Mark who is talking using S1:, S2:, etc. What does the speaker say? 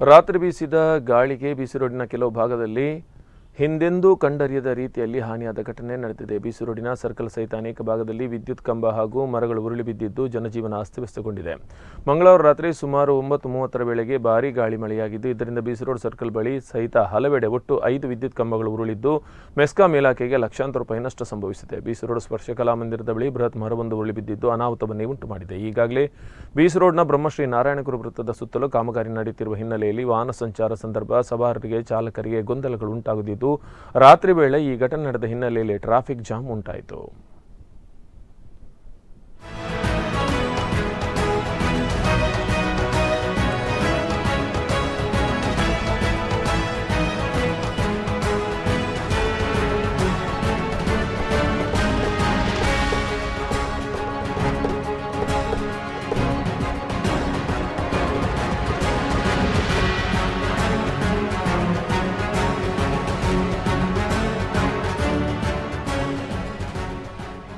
S1: ರಾತ್ರಿ ಬೀಸಿದ ಗಾಳಿಗೆ ಬಿಸಿ ರೋಡಿನ ಕೆಲವು ಭಾಗದಲ್ಲಿ ಹಿಂದೆಂದೂ ಕಂಡರಿಯದ ರೀತಿಯಲ್ಲಿ ಹಾನಿಯಾದ ಘಟನೆ ನಡೆದಿದೆ. ಬೀಸಿ ರೋಡಿನ ಸರ್ಕಲ್ ಸಹಿತ ಅನೇಕ ಭಾಗದಲ್ಲಿ ವಿದ್ಯುತ್ ಕಂಬ ಹಾಗೂ ಮರಗಳು ಉರುಳಿ ಬಿದ್ದಿದ್ದು ಜನಜೀವನ ಅಸ್ತವ್ಯಸ್ತಗೊಂಡಿದೆ. ಮಂಗಳವಾರ ರಾತ್ರಿ ಸುಮಾರು ಒಂಬತ್ತು ಮೂವತ್ತರ ವೇಳೆಗೆ ಭಾರೀ ಗಾಳಿ ಮಳೆಯಾಗಿದ್ದು, ಇದರಿಂದ ಬೀಸಿ ರೋಡ್ ಸರ್ಕಲ್ ಬಳಿ ಸಹಿತ ಹಲವೆಡೆ ಒಟ್ಟು ಐದು ವಿದ್ಯುತ್ ಕಂಬಗಳು ಉರುಳಿದ್ದು, ಮೆಸ್ಕಾಂ ಇಲಾಖೆಗೆ ಲಕ್ಷಾಂತರ ರೂಪಾಯಿ ನಷ್ಟ ಸಂಭವಿಸಿದೆ. ಬೀಸಿ ರೋಡ್ ಸ್ಪರ್ಶ ಕಲಾ ಮಂದಿರದ ಬಳಿ ಬೃಹತ್ ಮರವೊಂದು ಉರುಳಿ ಬಿದ್ದಿದ್ದು ಅನಾಹುತವನ್ನೇ ಉಂಟು ಮಾಡಿದೆ. ಈಗಾಗಲೇ ಬೀಸಿ ರೋಡ್ನ ಬ್ರಹ್ಮಶ್ರೀ ನಾರಾಯಣಗುರು ವೃತ್ತದ ಸುತ್ತಲೂ ಕಾಮಗಾರಿ ನಡೆಯುತ್ತಿರುವ ಹಿನ್ನೆಲೆಯಲ್ಲಿ ವಾಹನ ಸಂಚಾರ ಸಂದರ್ಭ ಸವಾರರಿಗೆ, ಚಾಲಕರಿಗೆ ಗೊಂದಲಗಳು ಉಂಟಾಗುತ್ತಿದ್ದು ರಾತ್ರಿ ವೇಳೆ ಈ ಘಟನೆ ನಡೆದ ಹಿನ್ನೆಲೆಯಲ್ಲಿ ಟ್ರಾಫಿಕ್ ಜಾಮ್ ಉಂಟಾಯಿತು.